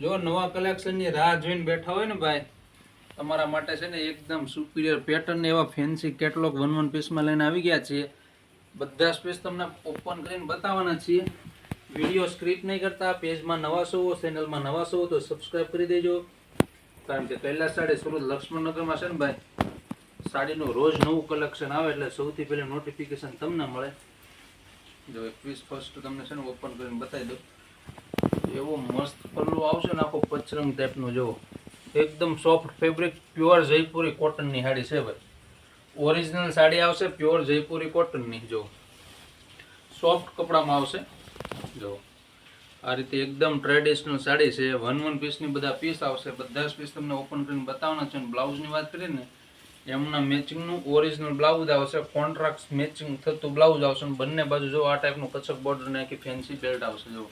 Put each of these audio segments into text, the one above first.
જો નવા કલેક્શનની રાહ જોઈને બેઠા હોય ને ભાઈ, તમારા માટે છે ને એકદમ સુપિરિયર પેટર્ન એવા ફેન્સી કેટલોગ વન વન પીસમાં લઈને આવી ગયા છીએ. બધા સ્પેસ તમને ઓપન કરીને બતાવવાના છીએ. વીડિયો સ્ક્રિપ્ટ નહીં કરતા પેજમાં નવા છો ચેનલમાં નવા છો તો સબસ્ક્રાઈબ કરી દેજો. કારણ કે કૈલાસ સાડી સુરત લક્ષ્મણનગરમાં છે ને ભાઈ, સાડીનું રોજ નવું કલેક્શન આવે એટલે સૌથી પહેલાં નોટિફિકેશન તમને મળે. જો એકવીસ ફર્સ્ટ તમને છે ને ઓપન કરીને બતાવી દઉં. એવો મસ્ત પલ્લું આવશે ને આખો પચરંગ ટાઈપનું જુઓ. એકદમ સોફ્ટ ફેબ્રિક પ્યોર જયપુરી કોટનની સાડી છે ભાઈ. ઓરિજિનલ સાડી આવશે પ્યોર જયપુરી કોટનની જો સોફ્ટ કપડામાં આવશે જો આ રીતે એકદમ ટ્રેડિશનલ સાડી છે. વન વન પીસની બધા પીસ આવશે. બધા જ પીસ તમને ઓપન કરીને બતાવવાના છે. અને બ્લાઉઝની વાત કરીએ ને એમના મેચિંગનું ઓરિજિનલ બ્લાઉઝ આવશે. કોન્ટ્રાક્ટ મેચિંગ થતું બ્લાઉઝ આવશે. અને બંને બાજુ જો આ ટાઈપનું કચક બોર્ડર ને આખી ફેન્સી બેલ્ટ આવશે જો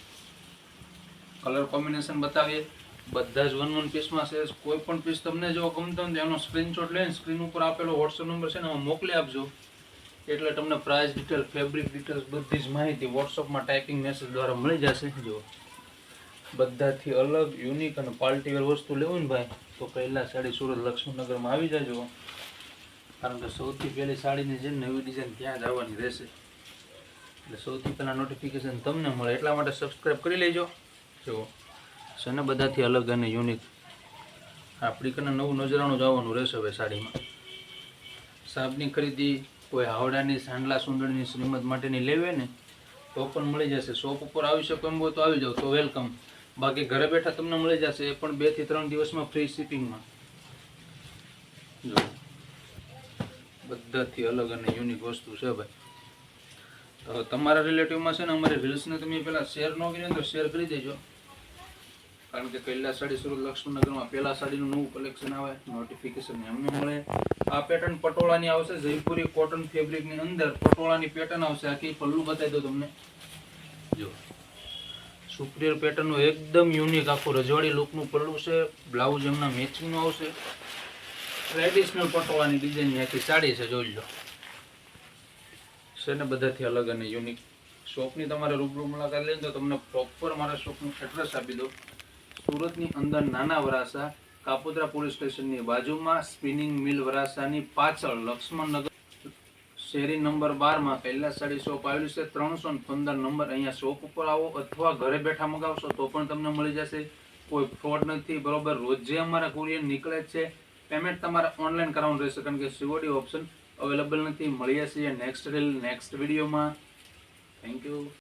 કલર કોમ્બિનેશન બતાવીએ. બધા જ વન વન પીસમાં છે. કોઈ પણ પીસ તમને જો ગમતો હોય એનો સ્ક્રીનશોટ લઈને સ્ક્રીન ઉપર આપેલો વોટ્સઅપ નંબર છે ને એમાં મોકલી આપજો. એટલે તમને પ્રાઇસ ડિટેલ ફેબ્રિક ડિટેલ્સ બધી જ માહિતી વોટ્સઅપમાં ટાઈપિંગ મેસેજ દ્વારા મળી જશે. જો બધાથી અલગ યુનિક અને પાર્ટીવેર વસ્તુ લેવું ને ભાઈ, તો પહેલા સાડી સુરત લક્ષ્મીનગરમાં આવી જાજો. કારણ કે સૌથી પહેલી સાડીની જે નવી ડિઝાઇન ત્યાં જ આવવાની રહેશે. એટલે સૌથી પહેલાં નોટિફિકેશન તમને મળે. એટલા માટે સબસ્ક્રાઈબ કરી લેજો. જો. છે ને બધાથી અલગ અને યુનિક આપણી કને નવું નજરાણું જ આવવાનું રહેશે હવે સાડીમાં. સાબની ખરીદી કોઈ હાવડાની સાંડલા સુંદરની શ્રીમદ માટેની લેવે ને તો પણ મળી જશે. શોપ ઉપર આવી શકો એમ હોય તો આવી જાઓ તો વેલકમ. બાકી ઘરે બેઠા તમને મળી જશે એ પણ બેથી ત્રણ દિવસમાં ફ્રી શિપિંગમાં જો. બધાથી અલગ અને યુનિક વસ્તુ છે ભાઈ. તો તમારા રિલેટિવમાં છે ને અમારી રીલ્સને તમે પહેલાં શેર ન કરી તો શેર કરી દેજો. કારણ કે કૈલા સાડી સુરત લક્ષ્મણનગરમાં પહેલા સાડીનું નવું કલેક્શન આવે નોટિફિકેશન એમને મળે. આ પેટર્ન પટોળાની આવશે, જયપુરી કોટન ફેબ્રિકની અંદર પટોળાની પેટર્ન આવશે. આખી પલ્લું બતાવી દો તમને. જો. સુપ્રિયર પેટર્નનું એકદમ યુનિક આખું રજવાડી લુકનું પલ્લું છે બ્લાઉઝ એમના મેચિંગનું આવશે. ટ્રેડિશનલ પટોળાની ડિઝાઇનની આખી સાડી છે, જોઈ લો. છે ને બધાથી અલગ અને યુનિક શોપની તમારે રૂબરૂ મુલાકાત લઈને તો તમને પ્રોપર મારા શોપનું એડ્રેસ આપી દો સુરતની અંદર નાના વરાસા કાપોદ્રા પોલીસ સ્ટેશનની બાજુમાં સ્પિનિંગ મિલ વરાસાની પાછળ લક્ષ્મણનગર શેરી નંબર બારમાં કૈલાસ સાડી શોપ આવેલી છે. ત્રણસો પંદર નંબર અહીંયા શોપ ઉપર આવો અથવા ઘરે બેઠા મગાવશો તો પણ તમને મળી જશે. કોઈ ફ્રોડ નથી, બરોબર? રોજે અમારા કુરિયર નીકળે છે. પેમેન્ટ તમારે ઓનલાઈન કરાવવાનું રહેશે, કારણ કે સીઓડી ઓપ્શન અવેલેબલ નથી. મળીએ છીએ નેક્સ્ટ રીલ નેક્સ્ટ વિડીયોમાં થેન્ક યુ